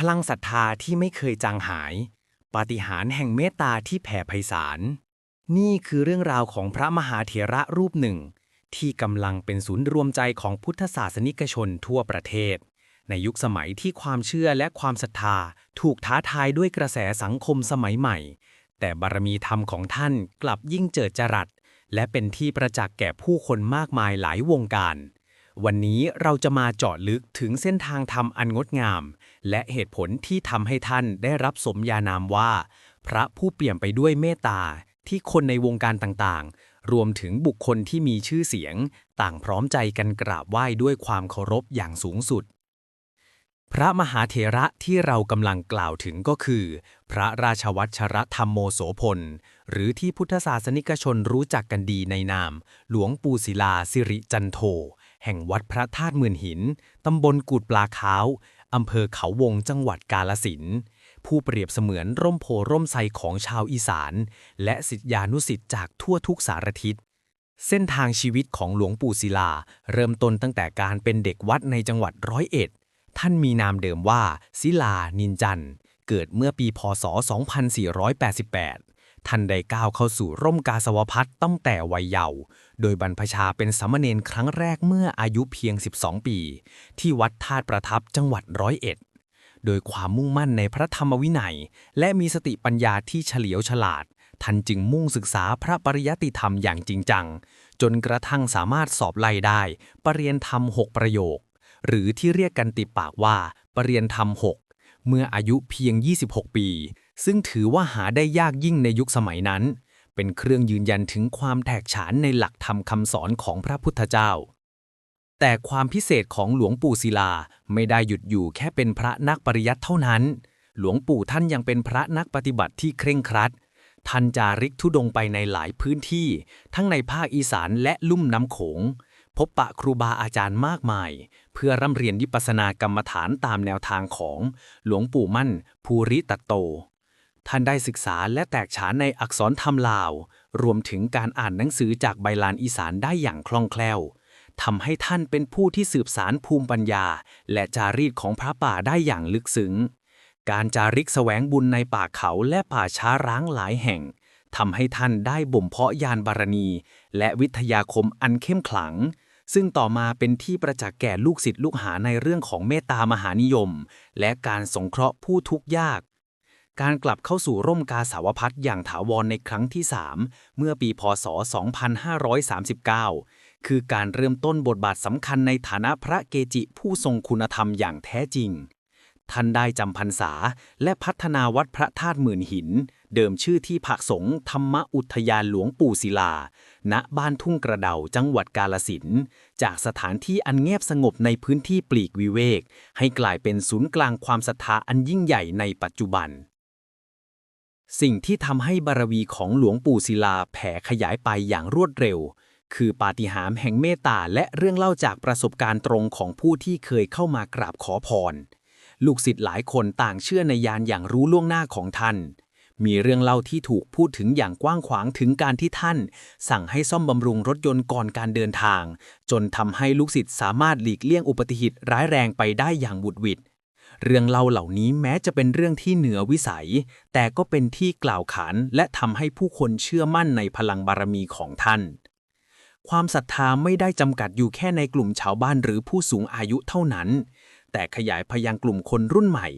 พลังศรัทธาที่ไม่เคยจางหาย ปาฏิหาริย์แห่งเมตตาที่แผ่ไพศาล นี่คือเรื่องราวของพระมหาเถระรูปหนึ่ง ที่กำลังเป็นศูนย์รวมใจของพุทธศาสนิกชนทั่วประเทศ ในยุคสมัยที่ความเชื่อและความศรัทธาถูกท้าทายด้วยกระแสสังคมสมัยใหม่ แต่บารมีธรรมของท่านกลับยิ่งเจิดจรัส และเป็นที่ประจักษ์แก่ผู้คนมากมายหลายวงการวันนี้เราจะมาเจาะลึกถึงเส้นทางธรรมอันงดงาม และเหตุผลที่ทำให้ท่านได้รับสมญานามว่า พระผู้เปี่ยมไปด้วยเมตตาที่คนในวงการต่างๆ รวมถึงบุคคลที่มีชื่อเสียง ต่างพร้อมใจกันกราบไหว้ด้วยความเคารพอย่างสูงสุด พระมหาเถระที่เรากำลังกล่าวถึงก็คือ พระราชวัชรธรรมโมโสพล หรือที่พุทธศาสนิกชนรู้จักกันดีในนาม หลวงปู่ศิลาสิริจันโท แห่งวัดพระธาตุหมื่นหิน ตำบลกูดปลาขาว อำเภอเขาวงจังหวัดกาลสินผู้เปรียบเสมือนร่มโพร่มไทรของชาวอีสาน และสิทธิานุสิทธิ์จากทั่วทุกสารทิศเส้นทางชีวิตของหลวงปู่ศิลา เริ่มต้นตั้งแต่การเป็นเด็กวัดในจังหวัดร้อยเอ็ด ท่านมีนามเดิมว่า ศิลา นินจัน เกิดเมื่อปีพศ 2488 ท่านได้ก้าวเข้าสู่ร่มกาสาวพัฒตั้งแต่วัยเยาว์ โดยบรรพชาเป็นสามเณรครั้งแรกเมื่ออายุเพียง 12 ปี ที่วัดธาตุประทับจังหวัดร้อยเอ็ด โดยความมุ่งมั่นในพระธรรมวินัย และมีสติปัญญาที่เฉลียวฉลาด ท่านจึงมุ่งศึกษาพระปริยัติธรรมอย่างจริงจัง จนกระทั่งสามารถสอบไล่ได้ ปรริยนธรรม 6 ประโยค หรือที่เรียกกันติดปากว่าปรริยนธรรม 6 เมื่ออายุเพียง 26 ปี ซึ่งถือว่าหาได้ยากยิ่งในยุคสมัยนั้น เป็นเครื่องยืนยันถึงความแตกฉานในหลักธรรมคำสอนของพระพุทธเจ้า แต่ความพิเศษของหลวงปู่ศิลาไม่ได้หยุดอยู่แค่เป็นพระนักปริยัติเท่านั้น หลวงปู่ท่านยังเป็นพระนักปฏิบัติที่เคร่งครัด ท่านจาริกธุดงไปในหลายพื้นที่ ทั้งในภาคอีสานและลุ่มน้ำโขง พบปะครูบาอาจารย์มากมาย เพื่อร่ำเรียนวิปัสสนากรรมฐานตามแนวทางของ หลวงปู่มั่น ภูริตัตโต ท่านได้ศึกษาและแตกฉานในอักษรธรรมลาว รวมถึงการอ่านหนังสือจากใบลานอีสานได้อย่างคล่องแคล่วทำให้ท่านเป็นผู้ที่สืบสารภูมิปัญญา และจารีตของพระป่าได้อย่างลึกซึ้ง การจาริกแสวงบุญในป่าเขาและป่าช้าร้างหลายแห่งทำให้ท่านได้บ่มเพาะญาณบารณีและวิทยาคมอันเข้มขลัง ซึ่งต่อมาเป็นที่ประจักษ์แก่ลูกศิษย์ลูกหาในเรื่องของเมตตามหานิยม และการสงเคราะห์ผู้ทุกข์ยาก การกลับเข้าสู่ร่มกาสาวพัฒน์อย่างถาวรในครั้งที่ 3 เมื่อปีพศ 2539 คือการเริ่มต้นบทบาทสำคัญในฐานะพระเกจิผู้ทรงคุณธรรมอย่างแท้จริง ท่านได้จำพรรษาและพัฒนาวัดพระธาตุหมื่นหิน เดิมชื่อที่ผักสงฆ์ธรรมอุทยานหลวงปู่ศิลา ณบ้านทุ่งกระเดาจังหวัดกาลสินจากสถานที่อันเงียบสงบในพื้นที่ปลีกวิเวก ให้กลายเป็นศูนย์กลางความศรัทธาอันยิ่งใหญ่ในปัจจุบัน สิ่งที่ทำให้บารมีของหลวงปู่ศิลาแผ่ขยายไปอย่างรวดเร็ว คือปาฏิหาริย์แห่งเมตตาและเรื่องเล่าจากประสบการณ์ตรงของผู้ที่เคยเข้ามากราบขอพร ลูกศิษย์หลายคนต่างเชื่อในยานอย่างรู้ล่วงหน้าของท่าน มีเรื่องเล่าที่ถูกพูดถึงอย่างกว้างขวางถึงการที่ท่าน สั่งให้ซ่อมบำรุงรถยนต์ก่อนการเดินทาง จนทำให้ลูกศิษย์สามารถหลีกเลี่ยงอุบัติเหตุร้ายแรงไปได้อย่างบุดหวิด เรื่องเล่าเหล่านี้แม้จะเป็นเรื่องที่เหนือวิสัย แต่ก็เป็นที่กล่าวขานและทำให้ผู้คนเชื่อมั่นในพลังบารมีของท่าน ความศรัทธาไม่ได้จำกัดอยู่แค่ในกลุ่มชาวบ้านหรือผู้สูงอายุเท่านั้น แต่ขยายพยังกลุ่มคนรุ่นใหม่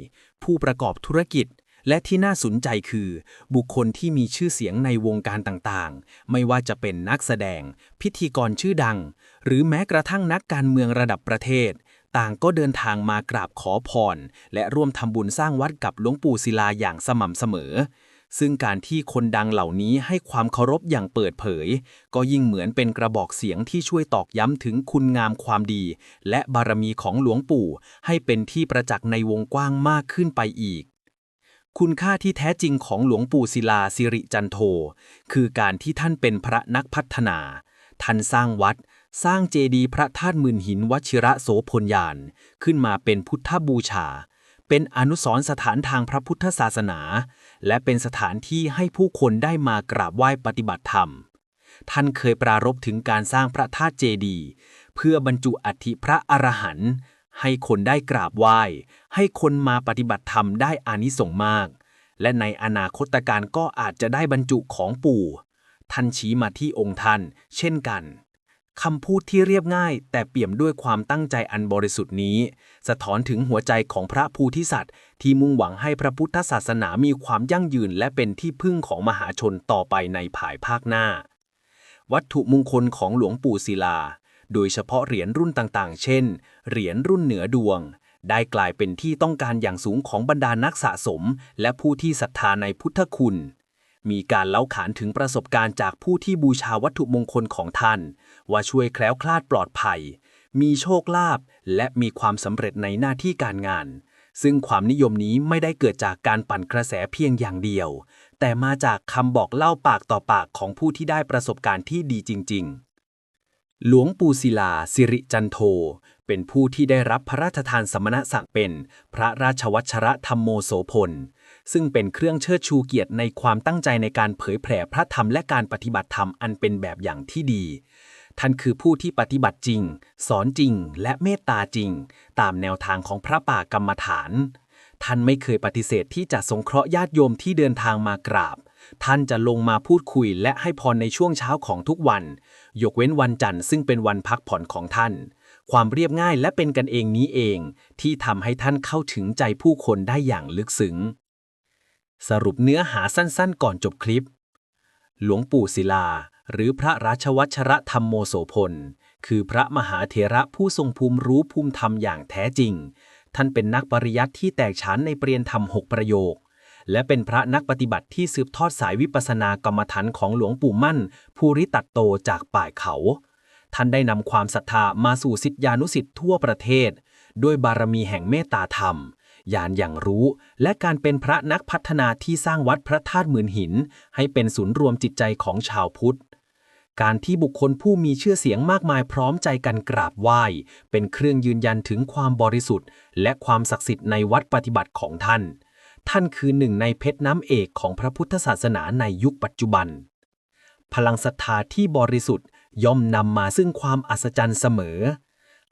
ผู้ประกอบธุรกิจ และที่น่าสนใจคือ บุคคลที่มีชื่อเสียงในวงการต่างๆ ไม่ว่าจะเป็นนักแสดง พิธีกรชื่อดัง หรือแม้กระทั่งนักการเมืองระดับประเทศ ต่างก็เดินทางมากราบขอพร และร่วมทำบุญสร้างวัดกับหลวงปู่ศิลาอย่างสม่ำเสมอ ซึ่งการที่คนดังเหล่านี้ให้ความเคารพอย่างเปิดเผย ก็ยิ่งเหมือนเป็นกระบอกเสียงที่ช่วยตอกย้ำถึงคุณงามความดี และบารมีของหลวงปู่ ให้เป็นที่ประจักษ์ในวงกว้างมากขึ้นไปอีกคุณค่าที่แท้จริงของหลวงปู่ศิลาสิริจันโท คือการที่ท่านเป็นพระนักพัฒนา ท่านสร้างวัด สร้างเจดีย์พระธาตุมื่นหินวชิระโสพลยาน ขึ้นมาเป็นพุทธบูชา เป็นอนุสรณ์สถานทางพระพุทธศาสนา และเป็นสถานที่ให้ผู้คนได้มากราบไหว้ปฏิบัติธรรม ท่านเคยปรารภถึงการสร้างพระธาตุเจดีย์เพื่อบรรจุอัฐิพระอรหันต์ให้คนได้กราบไหว้ ให้คนมาปฏิบัติธรรมได้อานิสงส์มาก และในอนาคตการก็อาจจะได้บรรจุของปู่ ท่านชี้มาที่องค์ท่าน เช่นกันคำพูดที่เรียบง่าย แต่เปี่ยมด้วยความตั้งใจอันบริสุทธิ์นี้ สะท้อนถึงหัวใจของพระภูธิสัตว์ ที่มุ่งหวังให้พระพุทธศาสนามีความยั่งยืนและเป็นที่พึ่งของมหาชนต่อไปในภายภาคหน้า วัตถุมงคลของหลวงปู่ศิลา โดยเฉพาะเหรียญรุ่นต่างๆ เช่น เหรียญรุ่นเหนือดวง ได้กลายเป็นที่ต้องการอย่างสูงของบรรดานักสะสม และผู้ที่ศรัทธาในพุทธคุณ มีการเล่าขานถึงประสบการณ์จากผู้ที่บูชาวัตถุมงคลของท่าน ว่าช่วยแคล้วคลาดปลอดภัย มีโชคลาภและมีความสำเร็จในหน้าที่การงาน ซึ่งความนิยมนี้ไม่ได้เกิดจากการปั่นกระแสเพียงอย่างเดียว แต่มาจากคำบอกเล่าปากต่อปากของผู้ที่ได้ประสบการณ์ที่ดีจริง ๆหลวงปู่ศิลาสิริจันโท เป็นผู้ที่ได้รับพระราชทานสมณศักดิ์เป็น พระราชวัชระธรรมโมโสพล ซึ่งเป็นเครื่องเชิดชูเกียรติในความตั้งใจในการเผยแผ่พระธรรมและการปฏิบัติธรรมอันเป็นแบบอย่างที่ดี ท่านคือผู้ที่ปฏิบัติจริง สอนจริง และเมตตาจริง ตามแนวทางของพระป่ากรรมฐาน ท่านไม่เคยปฏิเสธที่จะสงเคราะห์ญาติโยมที่เดินทางมากราบ ท่านจะลงมาพูดคุยและให้พรในช่วงเช้าของทุกวัน ยกเว้นวันจันทร์ซึ่งเป็นวันพักผ่อนของท่านความเรียบง่ายและเป็นกันเองนี้เอง ที่ทำให้ท่านเข้าถึงใจผู้คนได้อย่างลึกซึ้ง สรุปเนื้อหาสั้นๆ ก่อนจบคลิป หลวงปู่ศิลา หรือพระราชวัชระธรรมโมโสพล คือพระมหาเถระผู้ทรงภูมิรู้ภูมิธรรมอย่างแท้จริง ท่านเป็นนักปริยัติที่แตกฉานในเปรียนธรรมหกประโยค และเป็นพระนักปฏิบัติที่สืบทอดสายวิปัสสนากรรมฐานของหลวงปู่มั่น ภูริตัตโตจากป่ายเขา ท่านได้นำความศรัทธามาสู่สิทธิานุสิทธิ์ทั่วประเทศ ด้วยบารมีแห่งเมตตาธรรม ญาณอย่างรู้ และการเป็นพระนักพัฒนาที่สร้างวัดพระธาตุหมื่นหิน ให้เป็นศูนย์รวมจิตใจของชาวพุทธ การที่บุคคลผู้มีชื่อเสียงมากมายพร้อมใจกันกราบไหว้ เป็นเครื่องยืนยันถึงความบริสุทธิ์ และความศักดิ์สิทธิ์ในวัดปฏิบัติของท่าน ท่านคือหนึ่งในเพชรน้ำเอกของพระพุทธศาสนาในยุคปัจจุบัน พลังศรัทธาที่บริสุทธิ์ย่อมนำมาซึ่งความอัศจรรย์เสมอ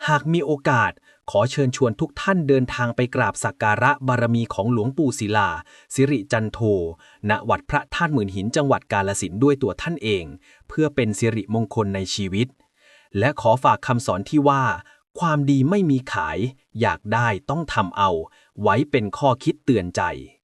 หากมีโอกาส ขอเชิญชวนทุกท่านเดินทางไปกราบสักการะบารมีของหลวงปู่ศิลา สิริจันโท ณ วัดพระธาตุหมื่นหินจังหวัดกาลสินด์ด้วยตัวท่านเอง เพื่อเป็นสิริมงคลในชีวิต และขอฝากคำสอนที่ว่า ความดีไม่มีขาย อยากได้ต้องทำเอา ไว้เป็นข้อคิดเตือนใจ